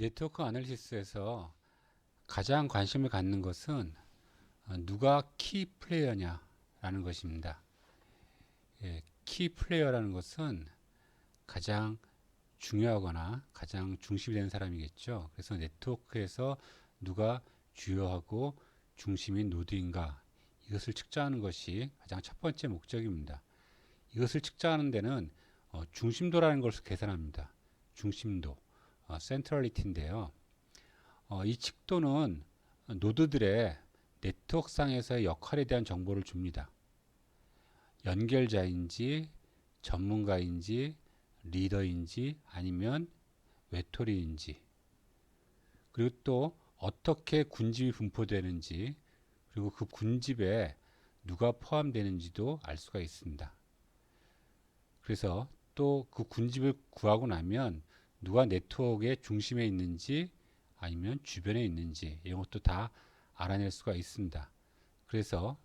네트워크 아날리시스에서 가장 관심을 갖는 것은 어, 누가 키 플레이어냐라는 것입니다. 예, 키 플레이어라는 것은 가장 중요하거나 가장 중심이 되는 사람이겠죠. 그래서 네트워크에서 누가 주요하고 중심인 노드인가 이것을 측정하는 것이 가장 첫 번째 목적입니다. 이것을 측정하는 데는 어, 중심도라는 것을 계산합니다. 중심도, 어, 센트럴리티인데요. 어, 이 측도는 노드들의 네트워크상에서의 역할에 대한 정보를 줍니다. 연결자인지 전문가인지 리더인지 아니면 외톨이인지 그리고 또 어떻게 군집이 분포되는지 그리고 그 군집에 누가 포함되는지도 알 수가 있습니다. 그래서 또 그 군집을 구하고 나면 누가 네트워크의 중심에 있는지 아니면 주변에 있는지 이런 것도 다 알아낼 수가 있습니다. 그래서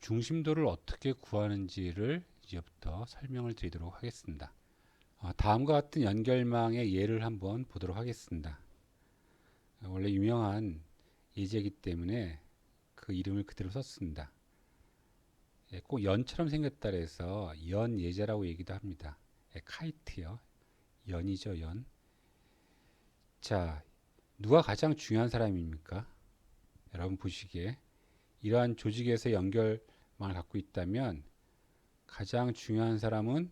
중심도를 어떻게 구하는지를 이제부터 설명을 드리도록 하겠습니다. 어, 다음과 같은 연결망의 예를 한번 보도록 하겠습니다. 어, 원래 유명한 예제이기 때문에 그 이름을 그대로 썼습니다. 예, 꼭 연처럼 생겼다 해서 연 예제라고 얘기도 합니다. 예, 카이트요. 연이죠, 연. 자, 누가 가장 중요한 사람입니까? 여러분 보시기에 이러한 조직에서 연결망을 갖고 있다면 가장 중요한 사람은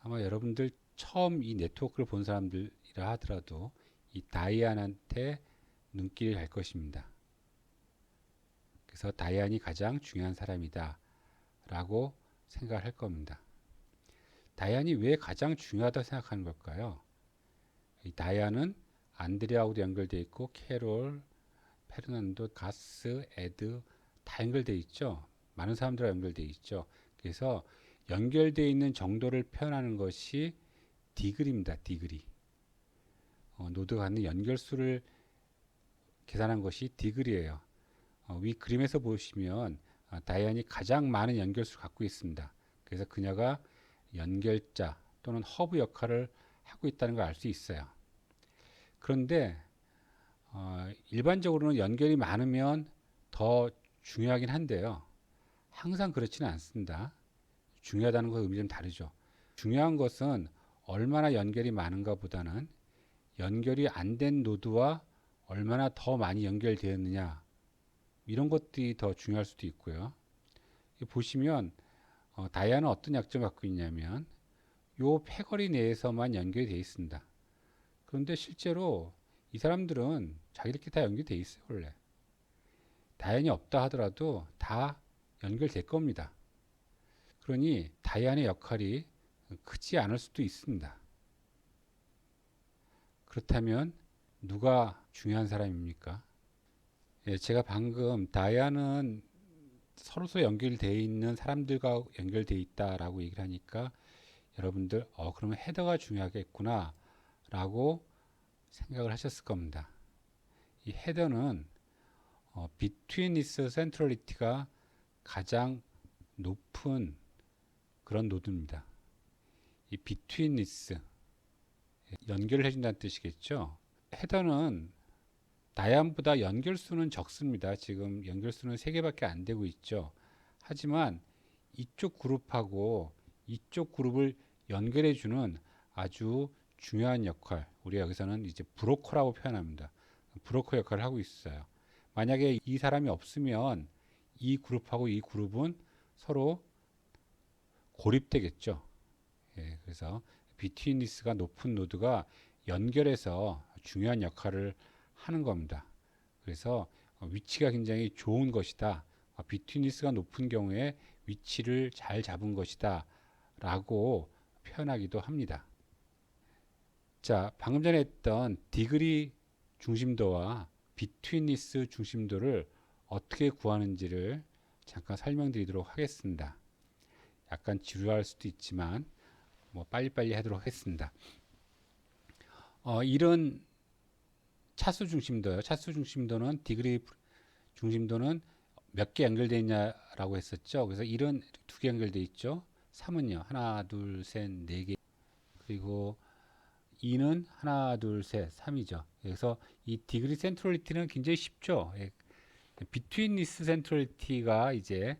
아마 여러분들 처음 이 네트워크를 본 사람들이라 하더라도 이 다이안한테 눈길이 갈 것입니다. 그래서 다이안이 가장 중요한 사람이다 라고 생각을 할 겁니다. 다이안이 왜 가장 중요하다고 생각하는 걸까요? 이 다이안은 안드레아하고도 연결되어 있고 캐롤, 페르난도, 가스, 에드 다 연결되어 있죠. 많은 사람들과 연결되어 있죠. 그래서 연결되어 있는 정도를 표현하는 것이 디그리입니다. 디그리. 어, 노드가 갖는 연결수를 계산한 것이 디그리예요. 어, 위 그림에서 보시면 어, 다이안이 가장 많은 연결수를 갖고 있습니다. 그래서 그녀가 연결자 또는 허브 역할을 하고 있다는 걸 알 수 있어요. 그런데 어, 일반적으로는 연결이 많으면 더 중요하긴 한데요. 항상 그렇지는 않습니다. 중요하다는 것 의미 좀 다르죠. 중요한 것은 얼마나 연결이 많은가 보다는 연결이 안 된 노드와 얼마나 더 많이 연결되었느냐 이런 것들이 더 중요할 수도 있고요. 보시면 어, 다이아는 어떤 약점을 갖고 있냐면 요 패거리 내에서만 연결이 되어 있습니다. 그런데 실제로 이 사람들은 자기들끼리 다 연결되어 있어요 원래. 다이안이 없다 하더라도 다 연결될 겁니다. 그러니 다이안의 역할이 크지 않을 수도 있습니다. 그렇다면 누가 중요한 사람입니까? 예, 제가 방금 다이안은 서로서 연결되어 있는 사람들과 연결되어 있다라고 얘기를 하니까 여러분들 어 그러면 헤더가 중요하겠구나 라고 생각을 하셨을 겁니다. 이 헤더는 어, 비트윈니스 센트럴리티가 가장 높은 그런 노드입니다. 이 비트윈니스 연결을 해준다는 뜻이겠죠. 헤더는 다이안보다 연결수는 적습니다. 지금 연결수는 3개밖에 안 되고 있죠. 하지만 이쪽 그룹하고 이쪽 그룹을 연결해 주는 아주 중요한 역할, 우리가 여기서는 이제 브로커라고 표현합니다. 브로커 역할을 하고 있어요. 만약에 이 사람이 없으면 이 그룹하고 이 그룹은 서로 고립되겠죠. 예, 그래서 비트윈리스가 높은 노드가 연결해서 중요한 역할을 하는 겁니다. 그래서 위치가 굉장히 좋은 것이다. 비트윈리스가 높은 경우에 위치를 잘 잡은 것이다. 라고 표현하기도 합니다. 자, 방금 전에 했던 디그리 중심도와 비트윈리스 중심도를 어떻게 구하는지를 잠깐 설명드리도록 하겠습니다. 약간 지루할 수도 있지만 뭐 빨리빨리 하도록 하겠습니다. 어, 이런 차수 중심도요. 차수 중심도는 디그리 중심도는 몇 개 연결되어 있냐라고 했었죠. 그래서 1은 두 개 연결되어 있죠. 3은요. 하나, 둘, 셋, 네 개. 그리고 2는 하나, 둘, 셋, 3이죠. 그래서 이 디그리 센트럴리티는 굉장히 쉽죠. 예. 비트윈 리스 센트럴리티가 이제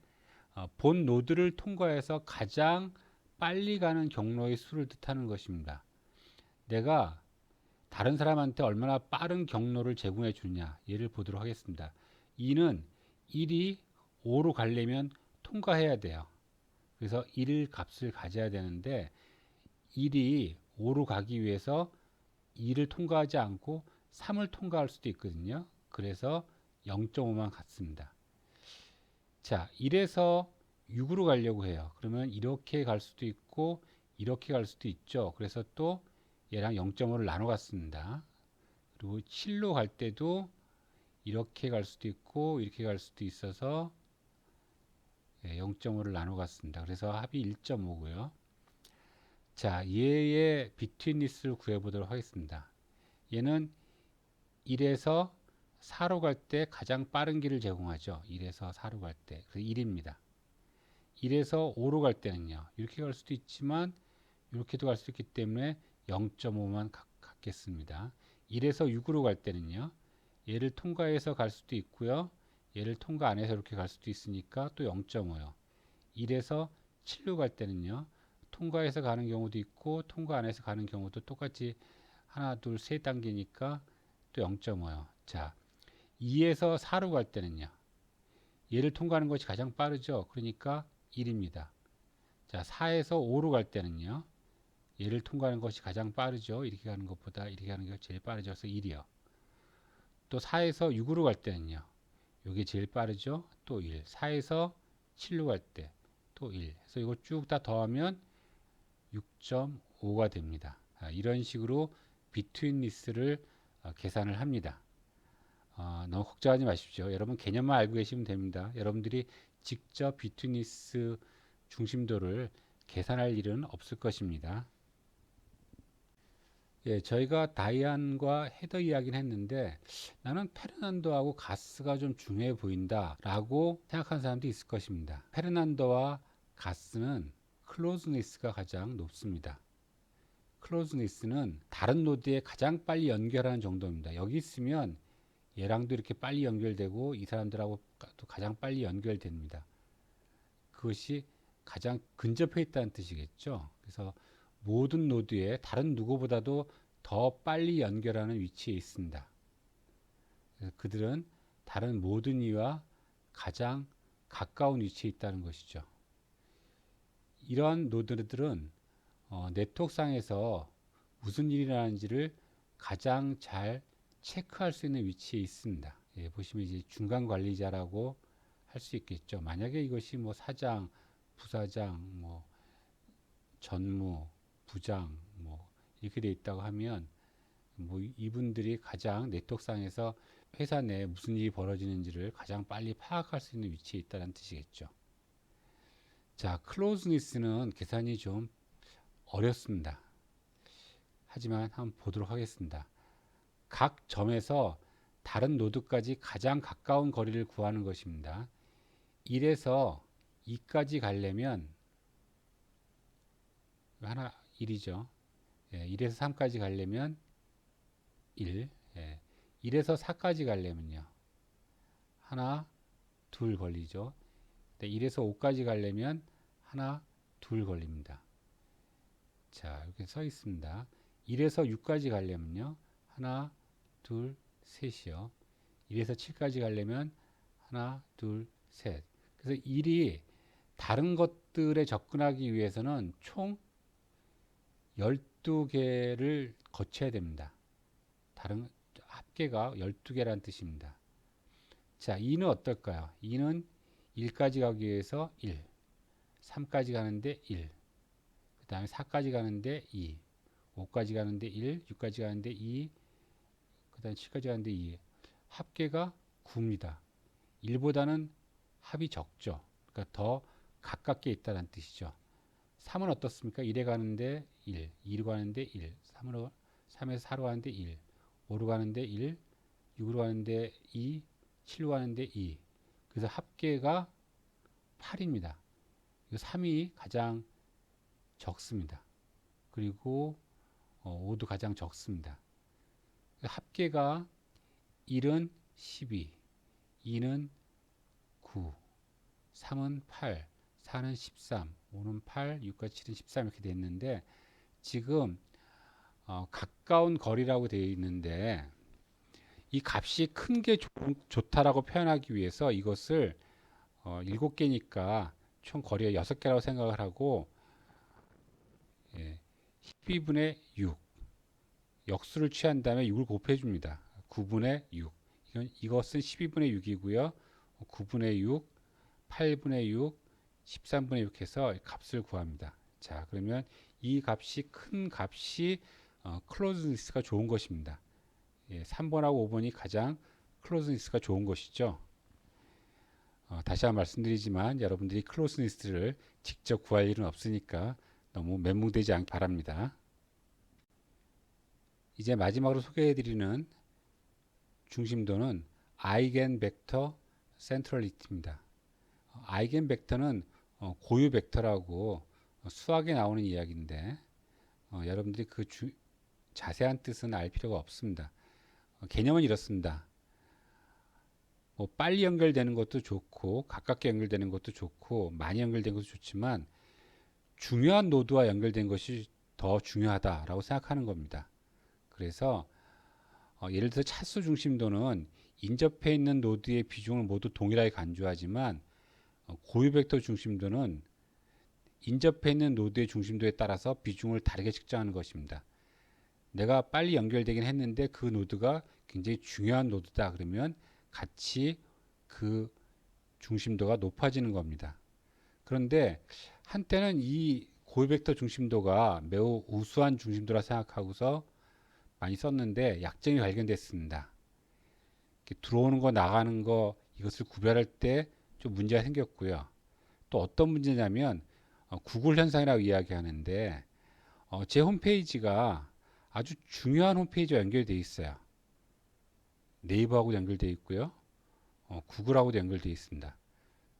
어, 본 노드를 통과해서 가장 빨리 가는 경로의 수를 뜻하는 것입니다. 내가 다른 사람한테 얼마나 빠른 경로를 제공해 주느냐 예를 보도록 하겠습니다. 2는 1이 5로 가려면 통과해야 돼요. 그래서 1 값을 가져야 되는데 1이 5로 가기 위해서 2를 통과하지 않고 3을 통과할 수도 있거든요. 그래서 0.5만 갔습니다. 자, 1에서 6으로 가려고 해요. 그러면 이렇게 갈 수도 있고 이렇게 갈 수도 있죠. 그래서 또 얘랑 0.5를 나눠 갔습니다. 그리고 7로 갈 때도 이렇게 갈 수도 있고 이렇게 갈 수도 있어서 0.5를 나눠 갔습니다. 그래서 합이 1.5고요. 자, 얘의 비트윈리스를 구해 보도록 하겠습니다. 얘는 1에서 4로 갈 때 가장 빠른 길을 제공하죠. 1에서 4로 갈 때. 그래서 1입니다. 1에서 5로 갈 때는요. 이렇게 갈 수도 있지만 이렇게도 갈 수 있기 때문에 0.5만 갖겠습니다. 1에서 6으로 갈 때는요. 얘를 통과해서 갈 수도 있고요. 얘를 통과 안 해서 이렇게 갈 수도 있으니까 또 0.5요. 1에서 7로 갈 때는요. 통과해서 가는 경우도 있고 통과 안 해서 가는 경우도 똑같이 하나, 둘, 세 단계니까 또 0.5요. 자, 2에서 4로 갈 때는요. 얘를 통과하는 것이 가장 빠르죠. 그러니까 1입니다. 자, 4에서 5로 갈 때는요. 얘를 통과하는 것이 가장 빠르죠. 이렇게 가는 것보다 이렇게 가는 게 제일 빠르죠. 그래서 1이요. 또 4에서 6으로 갈 때는요. 이게 제일 빠르죠. 또 1. 4에서 7로 갈 때 또 1. 그래서 이거 쭉 다 더하면 6.5가 됩니다. 아, 이런 식으로 비트윈 리스를 어, 계산을 합니다. 어, 너무 걱정하지 마십시오. 여러분 개념만 알고 계시면 됩니다. 여러분들이 직접 비트윈 리스 중심도를 계산할 일은 없을 것입니다. 예, 저희가 다이안과 헤더 이야기는 했는데 나는 페르난도하고 가스가 좀 중요해 보인다라고 생각하는 사람도 있을 것입니다. 페르난도와 가스는 클로즈니스가 가장 높습니다. 클로즈니스는 다른 노드에 가장 빨리 연결하는 정도입니다. 여기 있으면 얘랑도 이렇게 빨리 연결되고 이 사람들하고 또 가장 빨리 연결됩니다. 그것이 가장 근접해 있다는 뜻이겠죠. 그래서 모든 노드에 다른 누구보다도 더 빨리 연결하는 위치에 있습니다. 그들은 다른 모든 이와 가장 가까운 위치에 있다는 것이죠. 이러한 노드들은 어, 네트워크상에서 무슨 일이 일어나는지를 가장 잘 체크할 수 있는 위치에 있습니다. 예, 보시면 이제 중간 관리자라고 할 수 있겠죠. 만약에 이것이 뭐 사장, 부사장, 뭐 전무, 부장 뭐 이렇게 돼 있다고 하면 뭐 이분들이 가장 네트워크상에서 회사 내에 무슨 일이 벌어지는지를 가장 빨리 파악할 수 있는 위치에 있다는 뜻이겠죠. 자, 클로즈니스는 계산이 좀 어렵습니다. 하지만 한번 보도록 하겠습니다. 각 점에서 다른 노드까지 가장 가까운 거리를 구하는 것입니다. 1에서 2까지 가려면 하나 1이죠. 예, 1에서 3까지 가려면 1, 예, 1에서 4까지 가려면요. 하나, 둘 걸리죠. 1에서 5까지 가려면 하나, 둘 걸립니다. 자, 이렇게 써 있습니다. 1에서 6까지 가려면요. 하나, 둘, 셋이요. 1에서 7까지 가려면 하나, 둘, 셋. 그래서 1이 다른 것들에 접근하기 위해서는 총 12개를 거쳐야 됩니다. 다른 합계가 12개라는 뜻입니다. 자, 2는 어떨까요? 2는 1까지 가기 위해서 1, 3까지 가는데 1, 그 다음에 4까지 가는데 2, 5까지 가는데 1, 6까지 가는데 2, 그 다음에 7까지 가는데 2. 합계가 9입니다. 1보다는 합이 적죠. 그러니까 더 가깝게 있다는 뜻이죠. 3은 어떻습니까? 1에 가는데 1, 2로 가는데 1, 3으로 3에서 4로 가는데 1, 5로 가는데 1, 6으로 가는데 2, 7로 가는데 2. 그래서 합계가 8입니다. 3이 가장 적습니다. 그리고 어, 5도 가장 적습니다. 합계가 1은 12, 2는 9, 3은 8, 4는 13, 5는 8, 6과 7은 13 이렇게 됐는데 지금 어, 가까운 거리라고 되어 있는데 이 값이 큰 게 좋다라고 표현하기 위해서 이것을 어, 7개니까 총 거리가 6개라고 생각을 하고 예, 12분의 6 역수를 취한 다음에 6을 곱해 줍니다. 9분의 6 이건, 이것은 12분의 6이고요. 9분의 6, 8분의 6, 13분의 6 해서 값을 구합니다. 자 그러면 이 값이 큰 값이 어, 클로즈니스가 좋은 것입니다. 예, 3번하고 5번이 가장 클로즈니스가 좋은 것이죠. 어, 다시 한번 말씀드리지만 여러분들이 클로즈니스를 직접 구할 일은 없으니까 너무 멘붕되지 않기 바랍니다. 이제 마지막으로 소개해드리는 중심도는 아이겐 벡터 센트럴리티입니다. 아이겐 벡터는 어, 고유 벡터라고 수학에 나오는 이야기인데 어, 여러분들이 그 주, 자세한 뜻은 알 필요가 없습니다. 어, 개념은 이렇습니다. 뭐 빨리 연결되는 것도 좋고 가깝게 연결되는 것도 좋고 많이 연결된 것도 좋지만 중요한 노드와 연결된 것이 더 중요하다라고 생각하는 겁니다. 그래서 어, 예를 들어 차수 중심도는 인접해 있는 노드의 비중을 모두 동일하게 간주하지만 어, 고유 벡터 중심도는 인접해 있는 노드의 중심도에 따라서 비중을 다르게 측정하는 것입니다. 내가 빨리 연결되긴 했는데 그 노드가 굉장히 중요한 노드다 그러면 같이 그 중심도가 높아지는 겁니다. 그런데 한때는 이 고유벡터 중심도가 매우 우수한 중심도라 생각하고서 많이 썼는데 약점이 발견됐습니다. 들어오는 거 나가는 거 이것을 구별할 때 좀 문제가 생겼고요. 또 어떤 문제냐면 어, 구글 현상이라고 이야기하는데 어, 제 홈페이지가 아주 중요한 홈페이지와 연결되어 있어요. 네이버하고 연결되어 있고요. 어, 구글하고도 연결되어 있습니다.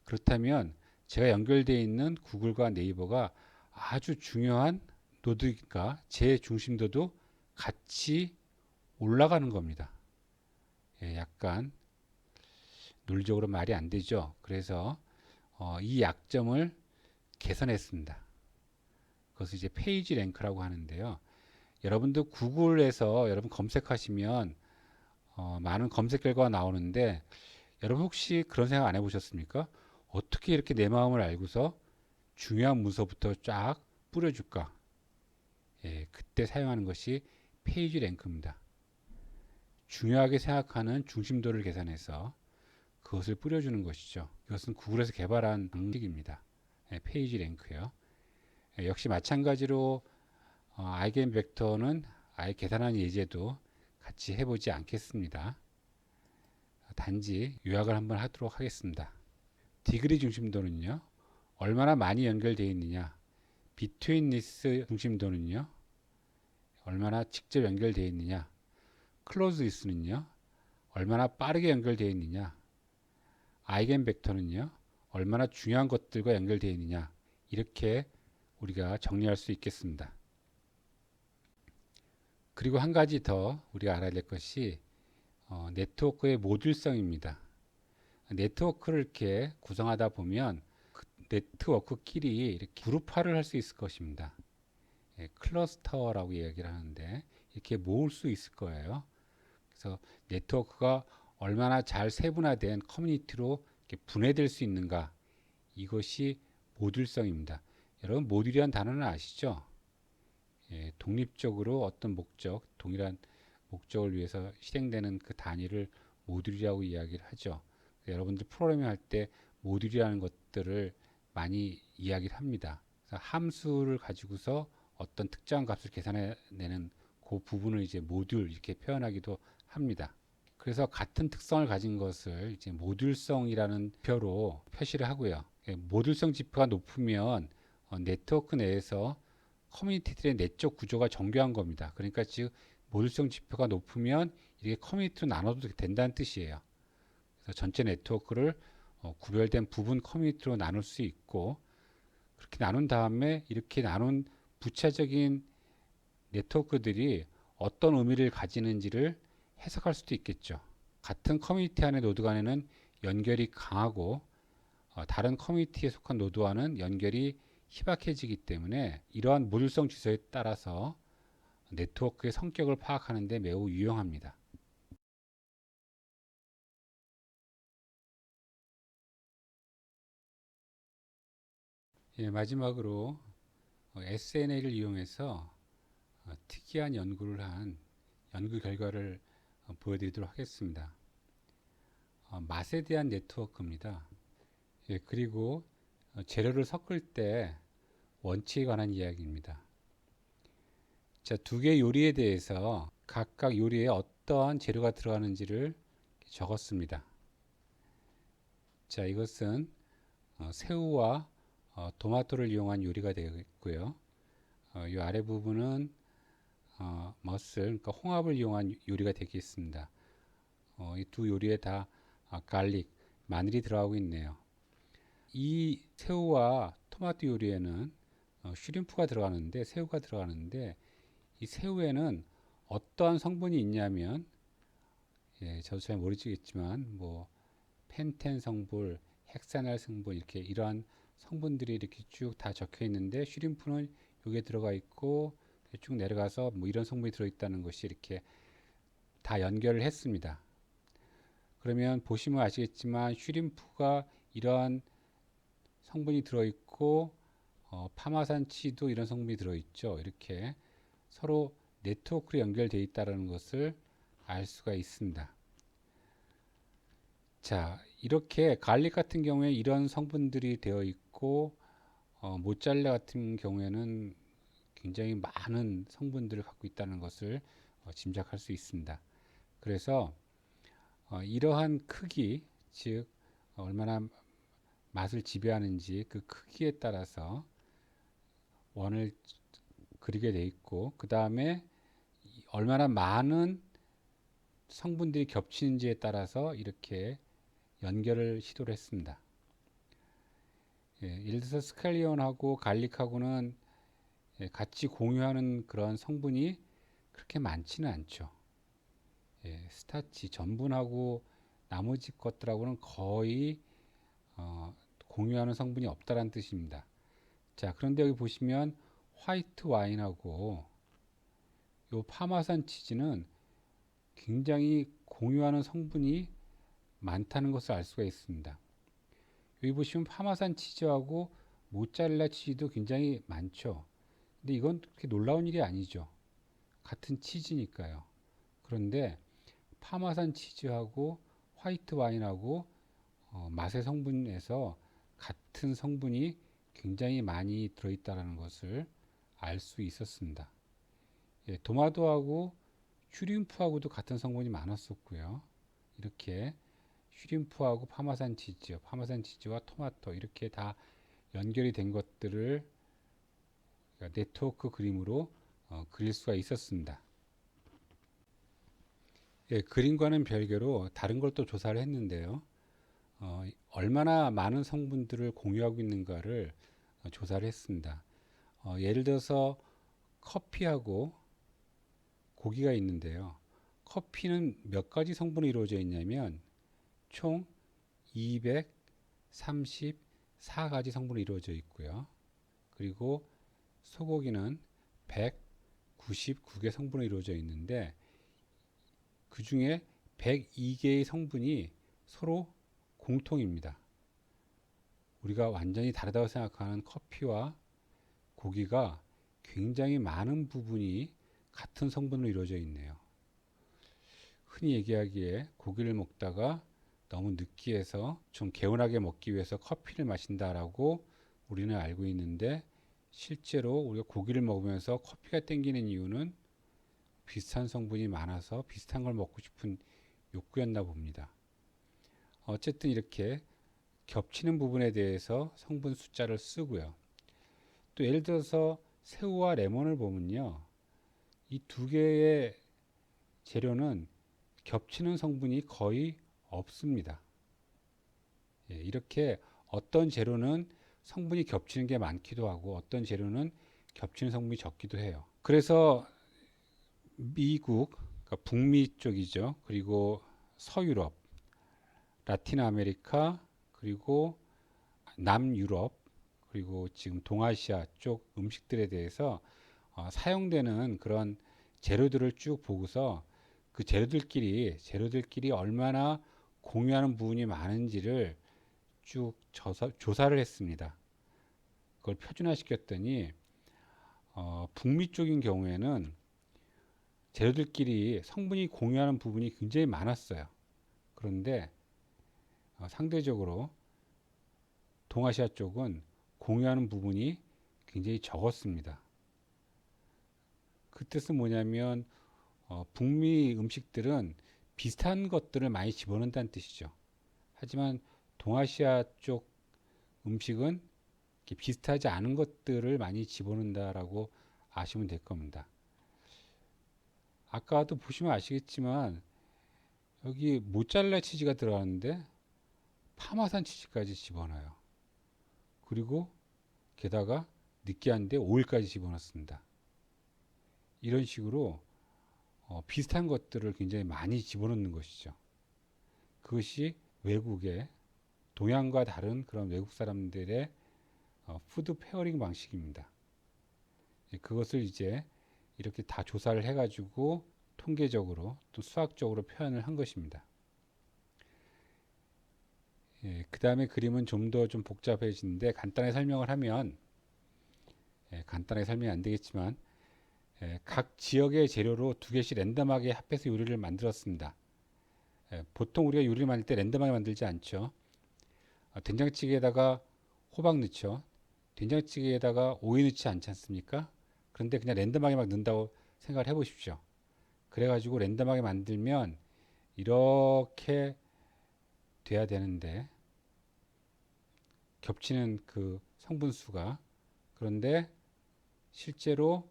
그렇다면 제가 연결되어 있는 구글과 네이버가 아주 중요한 노드니까 제 중심도도 같이 올라가는 겁니다. 예, 약간 논리적으로 말이 안 되죠. 그래서 어, 이 약점을 개선했습니다. 그것을 이제 페이지 랭크라고 하는데요. 여러분도 구글에서 여러분 검색하시면 어, 많은 검색 결과가 나오는데 여러분 혹시 그런 생각 안 해보셨습니까? 어떻게 이렇게 내 마음을 알고서 중요한 문서부터 쫙 뿌려줄까? 예, 그때 사용하는 것이 페이지 랭크입니다. 중요하게 생각하는 중심도를 계산해서 그것을 뿌려주는 것이죠. 이것은 구글에서 개발한 방식입니다. 예, 페이지 랭크요. 예, 역시 마찬가지로 어, 아이겐 벡터는 아예 계산한 예제도 같이 해보지 않겠습니다. 단지 요약을 한번 하도록 하겠습니다. 디그리 중심도는요. 얼마나 많이 연결되어 있느냐. 비트윈리스 중심도는요. 얼마나 직접 연결되어 있느냐. 클로즈 리스는요. 얼마나 빠르게 연결되어 있느냐. 아이겐 벡터는요. 얼마나 중요한 것들과 연결되어 있느냐. 이렇게 우리가 정리할 수 있겠습니다. 그리고 한 가지 더 우리가 알아야 될 것이 어, 네트워크의 모듈성입니다. 네트워크를 이렇게 구성하다 보면 그 네트워크끼리 이렇게 그룹화를 할 수 있을 것입니다. 예, 클러스터라고 얘기를 하는데 이렇게 모을 수 있을 거예요. 그래서 네트워크가 얼마나 잘 세분화된 커뮤니티로 분해될 수 있는가 이것이 모듈성입니다. 여러분 모듈이란 단어는 아시죠? 예, 독립적으로 어떤 목적, 동일한 목적을 위해서 실행되는 그 단위를 모듈이라고 이야기를 하죠. 여러분들 프로그래밍 할 때 모듈이라는 것들을 많이 이야기를 합니다. 함수를 가지고서 어떤 특정한 값을 계산해내는 그 부분을 이제 모듈 이렇게 표현하기도 합니다. 그래서 같은 특성을 가진 것을 이제 모듈성이라는 표로 표시를 하고요. 예, 모듈성 지표가 높으면 어, 네트워크 내에서 커뮤니티들의 내적 구조가 정교한 겁니다. 그러니까 즉 모듈성 지표가 높으면 이게 커뮤니티로 나눠도 된다는 뜻이에요. 그래서 전체 네트워크를 어, 구별된 부분 커뮤니티로 나눌 수 있고 그렇게 나눈 다음에 이렇게 나눈 부차적인 네트워크들이 어떤 의미를 가지는지를 해석할 수도 있겠죠. 같은 커뮤니티 안의 노드 간에는 연결이 강하고 어, 다른 커뮤니티에 속한 노드와는 연결이 희박해지기 때문에 이러한 모듈성 주소에 따라서 네트워크의 성격을 파악하는 데 매우 유용합니다. 예, 마지막으로 어, SNA를 이용해서 어, 특이한 연구를 한 연구 결과를 어, 보여드리도록 하겠습니다. 어, 맛에 대한 네트워크입니다. 예, 그리고 어, 재료를 섞을 때 원칙에 관한 이야기입니다. 자, 두개 요리에 대해서 각각 요리에 어떠한 재료가 들어가는지를 적었습니다. 자, 이것은 어, 새우와 어, 토마토를 이용한 요리가 되겠고요. 어, 이 아래 부분은 어, 머슬, 그러니까 홍합을 이용한 요리가 되겠습니다. 어, 이 두 요리에 다 아, 갈릭, 마늘이 들어가고 있네요. 이 새우와 토마토 요리에는 어, 슈림프가 들어가는데 새우가 들어가는데 이 새우에는 어떠한 성분이 있냐면 예, 저도 잘 모르겠지만 뭐 펜텐 성분, 헥사날 성분 이렇게 이러한 성분들이 이렇게 쭉 다 적혀 있는데 슈림프는 여기에 들어가 있고 쭉 내려가서 뭐 이런 성분이 들어 있다는 것이 이렇게 다 연결을 했습니다. 그러면 보시면 아시겠지만 슈림프가 이러한 성분이 들어 있고 어, 파마산 치도 이런 성분이 들어 있죠. 이렇게 서로 네트워크로 연결되어 있다는 것을 알 수가 있습니다. 자, 이렇게 갈릭 같은 경우에 이런 성분들이 되어 있고 어, 모짜렐라 같은 경우에는 굉장히 많은 성분들을 갖고 있다는 것을 어, 짐작할 수 있습니다. 그래서 어, 이러한 크기, 즉 어, 얼마나 맛을 지배하는지 그 크기에 따라서 원을 그리게 돼 있고 그 다음에 얼마나 많은 성분들이 겹치는지에 따라서 이렇게 연결을 시도를 했습니다. 예, 예를 들어서 스칼리온하고 갈릭하고는 예, 같이 공유하는 그런 성분이 그렇게 많지는 않죠. 예, 스타치, 전분하고 나머지 것들하고는 거의 어, 공유하는 성분이 없다는 뜻입니다. 자, 그런데 여기 보시면 화이트 와인하고 요 파마산 치즈는 굉장히 공유하는 성분이 많다는 것을 알 수가 있습니다. 여기 보시면 파마산 치즈하고 모짜렐라 치즈도 굉장히 많죠. 근데 이건 그렇게 놀라운 일이 아니죠. 같은 치즈니까요. 그런데 파마산 치즈하고 화이트 와인하고 어, 맛의 성분에서 같은 성분이 굉장히 많이 들어있다는 것을 알 수 있었습니다. 예, 도마도하고 슈림프하고도 같은 성분이 많았었고요. 이렇게 슈림프하고 파마산 치즈, 파마산 치즈와 토마토 이렇게 다 연결이 된 것들을 네트워크 그림으로 어, 그릴 수가 있었습니다. 예, 그림과는 별개로 다른 걸 또 조사를 했는데요. 어, 얼마나 많은 성분들을 공유하고 있는가를 어, 조사를 했습니다. 어, 예를 들어서 커피하고 고기가 있는데요. 커피는 몇 가지 성분이 이루어져 있냐면 총 234가지 성분이 이루어져 있고요. 그리고 소고기는 199개 성분으로 이루어져 있는데 그 중에 102개의 성분이 서로 공통입니다. 우리가 완전히 다르다고 생각하는 커피와 고기가 굉장히 많은 부분이 같은 성분으로 이루어져 있네요. 흔히 얘기하기에 고기를 먹다가 너무 느끼해서 좀 개운하게 먹기 위해서 커피를 마신다라고 우리는 알고 있는데 실제로 우리가 고기를 먹으면서 커피가 땡기는 이유는 비슷한 성분이 많아서 비슷한 걸 먹고 싶은 욕구였나 봅니다. 어쨌든 이렇게 겹치는 부분에 대해서 성분 숫자를 쓰고요. 또 예를 들어서 새우와 레몬을 보면요. 이 두 개의 재료는 겹치는 성분이 거의 없습니다. 예, 이렇게 어떤 재료는 성분이 겹치는 게 많기도 하고 어떤 재료는 겹치는 성분이 적기도 해요. 그래서 미국, 그러니까 북미 쪽이죠. 그리고 서유럽, 라틴 아메리카, 그리고 남유럽, 그리고 지금 동아시아 쪽 음식들에 대해서 어, 사용되는 그런 재료들을 쭉 보고서 그 재료들끼리 재료들끼리 얼마나 공유하는 부분이 많은지를 쭉 조사, 조사를 했습니다. 그걸 표준화시켰더니 어, 북미 쪽인 경우에는 재료들끼리 성분이 공유하는 부분이 굉장히 많았어요. 그런데 어, 상대적으로 동아시아 쪽은 공유하는 부분이 굉장히 적었습니다. 그 뜻은 뭐냐면 어, 북미 음식들은 비슷한 것들을 많이 집어넣는다는 뜻이죠. 하지만 동아시아 쪽 음식은 비슷하지 않은 것들을 많이 집어넣는다라고 아시면 될 겁니다. 아까도 보시면 아시겠지만 여기 모짜렐라 치즈가 들어가는데 파마산 치즈까지 집어넣어요. 그리고 게다가 느끼한데 오일까지 집어넣습니다. 이런 식으로 어, 비슷한 것들을 굉장히 많이 집어넣는 것이죠. 그것이 외국의 동양과 다른 그런 외국 사람들의 어, 푸드 페어링 방식입니다. 예, 그것을 이제 이렇게 다 조사를 해가지고 통계적으로 또 수학적으로 표현을 한 것입니다. 예, 그 다음에 그림은 좀 더좀 복잡해지는데 간단하게 설명을 하면 예, 간단하게 설명이 안 되겠지만 예, 각 지역의 재료로 두 개씩 랜덤하게 합해서 요리를 만들었습니다. 예, 보통 우리가 요리를 만들 때 랜덤하게 만들지 않죠. 아, 된장찌개에다가 호박 넣죠. 된장찌개에다가 오이 넣지 않지 않습니까? 그런데 그냥 랜덤하게 막 넣는다고 생각을 해보십시오. 그래가지고 랜덤하게 만들면 이렇게 돼야 되는데 겹치는 그 성분수가 그런데 실제로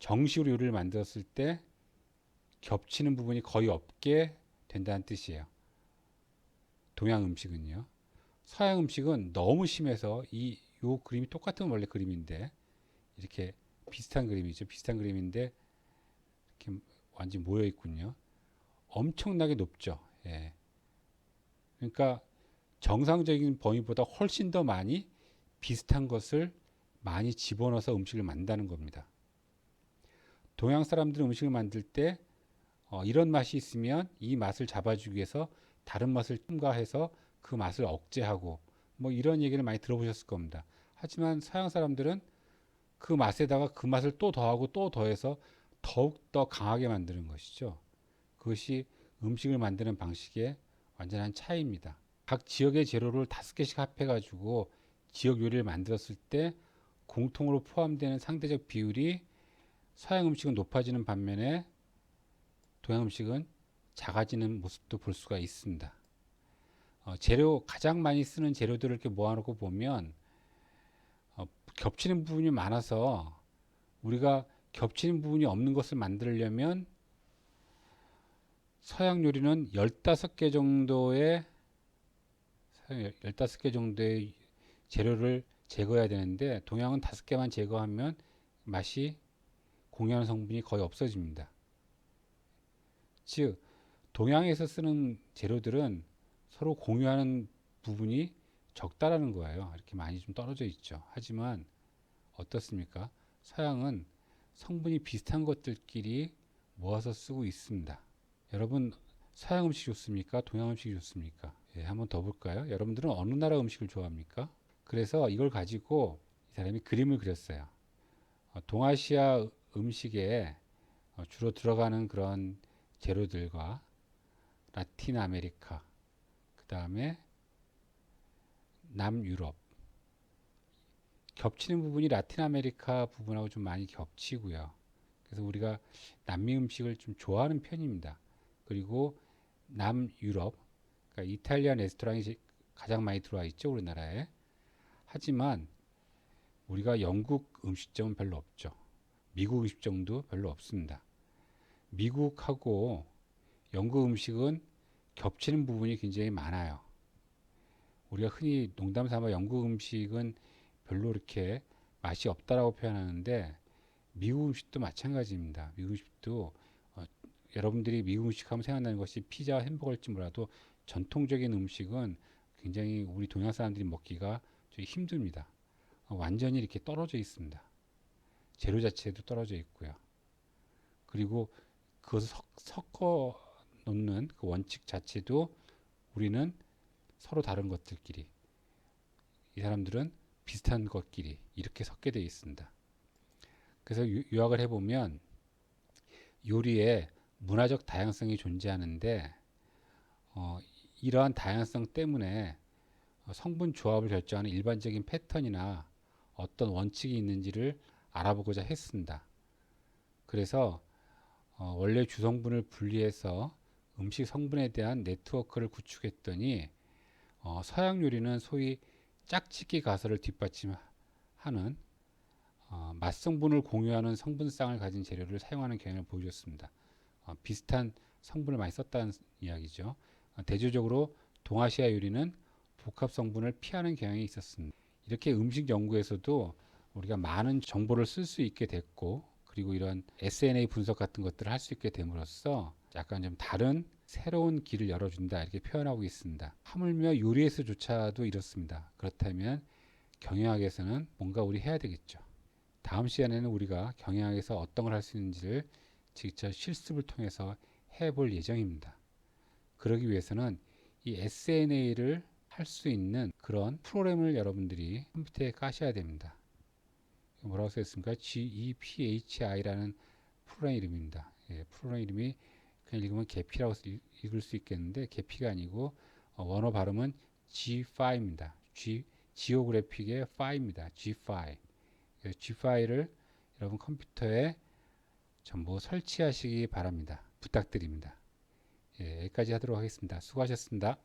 정식으로 요리를 만들었을 때 겹치는 부분이 거의 없게 된다는 뜻이에요. 동양 음식은요. 서양 음식은 너무 심해서 이 요 그림이 똑같은 원래 그림인데 이렇게 비슷한 그림이죠. 비슷한 그림인데 이렇게 완전히 모여 있군요. 엄청나게 높죠. 예. 그러니까 정상적인 범위보다 훨씬 더 많이 비슷한 것을 많이 집어넣어서 음식을 만드는 겁니다. 동양 사람들은 음식을 만들 때 어, 이런 맛이 있으면 이 맛을 잡아주기 위해서 다른 맛을 첨가해서 그 맛을 억제하고 뭐 이런 얘기를 많이 들어보셨을 겁니다. 하지만 서양 사람들은 그 맛에다가 그 맛을 또 더하고 또 더해서 더욱 더 강하게 만드는 것이죠. 그것이 음식을 만드는 방식의 완전한 차이입니다. 각 지역의 재료를 다섯 개씩 합해가지고 지역 요리를 만들었을 때 공통으로 포함되는 상대적 비율이 서양 음식은 높아지는 반면에 동양 음식은 작아지는 모습도 볼 수가 있습니다. 어, 재료 가장 많이 쓰는 재료들을 이렇게 모아놓고 보면 어, 겹치는 부분이 많아서 우리가 겹치는 부분이 없는 것을 만들려면 서양 요리는 15개 정도의 15개 정도의 재료를 제거해야 되는데 동양은 5개만 제거하면 맛이 공유하는 성분이 거의 없어집니다. 즉 동양에서 쓰는 재료들은 서로 공유하는 부분이 적다라는 거예요. 이렇게 많이 좀 떨어져 있죠. 하지만 어떻습니까? 서양은 성분이 비슷한 것들끼리 모아서 쓰고 있습니다. 여러분 서양 음식 좋습니까? 동양 음식이 좋습니까? 예, 한번 더 볼까요? 여러분들은 어느 나라 음식을 좋아합니까? 그래서 이걸 가지고 이 사람이 그림을 그렸어요. 어, 동아시아 음식에 어, 주로 들어가는 그런 재료들과 라틴 아메리카, 그 다음에 남유럽, 겹치는 부분이 라틴 아메리카 부분하고 좀 많이 겹치고요. 그래서 우리가 남미 음식을 좀 좋아하는 편입니다. 그리고 남유럽, 그러니까 이탈리안 레스토랑이 가장 많이 들어와 있죠, 우리나라에. 하지만 우리가 영국 음식점은 별로 없죠. 미국 음식점도 별로 없습니다. 미국하고 영국 음식은 겹치는 부분이 굉장히 많아요. 우리가 흔히 농담 삼아 영국 음식은 별로 이렇게 맛이 없다라고 표현하는데 미국 음식도 마찬가지입니다. 미국 음식도 어, 여러분들이 미국 음식 하면 생각나는 것이 피자와 햄버거일지 몰라도 전통적인 음식은 굉장히 우리 동양 사람들이 먹기가 좀 힘듭니다. 어, 완전히 이렇게 떨어져 있습니다. 재료 자체도 떨어져 있고요. 그리고 그것을 섞, 섞어 놓는 그 원칙 자체도 우리는 서로 다른 것들끼리 이 사람들은 비슷한 것끼리 이렇게 섞게 되어 있습니다. 그래서 요- 요약을 해보면 요리에 문화적 다양성이 존재하는데 어, 이러한 다양성 때문에 어, 성분 조합을 결정하는 일반적인 패턴이나 어떤 원칙이 있는지를 알아보고자 했습니다. 그래서 어, 원래 주성분을 분리해서 음식 성분에 대한 네트워크를 구축했더니 어, 서양 요리는 소위 짝짓기 가설을 뒷받침하는 어, 맛성분을 공유하는 성분쌍을 가진 재료를 사용하는 경향을 보여줬습니다. 어, 비슷한 성분을 많이 썼다는 이야기죠. 어, 대조적으로 동아시아 요리는 복합 성분을 피하는 경향이 있었습니다. 이렇게 음식 연구에서도 우리가 많은 정보를 쓸 수 있게 됐고 그리고 이런 SNA 분석 같은 것들을 할 수 있게 됨으로써 약간 좀 다른 새로운 길을 열어준다 이렇게 표현하고 있습니다. 하물며 요리에서조차도 이렇습니다. 그렇다면 경영학에서는 뭔가 우리 해야 되겠죠. 다음 시간에는 우리가 경영학에서 어떤 걸 할 수 있는지를 직접 실습을 통해서 해볼 예정입니다. 그러기 위해서는 이 SNA를 할 수 있는 그런 프로그램을 여러분들이 컴퓨터에 까셔야 됩니다. 뭐라고 써있습니까? GEPHI라는 프로그램 이름입니다. 예, 프로그램 이름이 그냥 읽으면 개피라고 쓰- 읽을 수 있겠는데 개피가 아니고 어, 원어 발음은 G5입니다. G 지오그래픽의 5입니다. G5. G5를 여러분 컴퓨터에 전부 설치하시기 바랍니다. 부탁드립니다. 예, 여기까지 하도록 하겠습니다. 수고하셨습니다.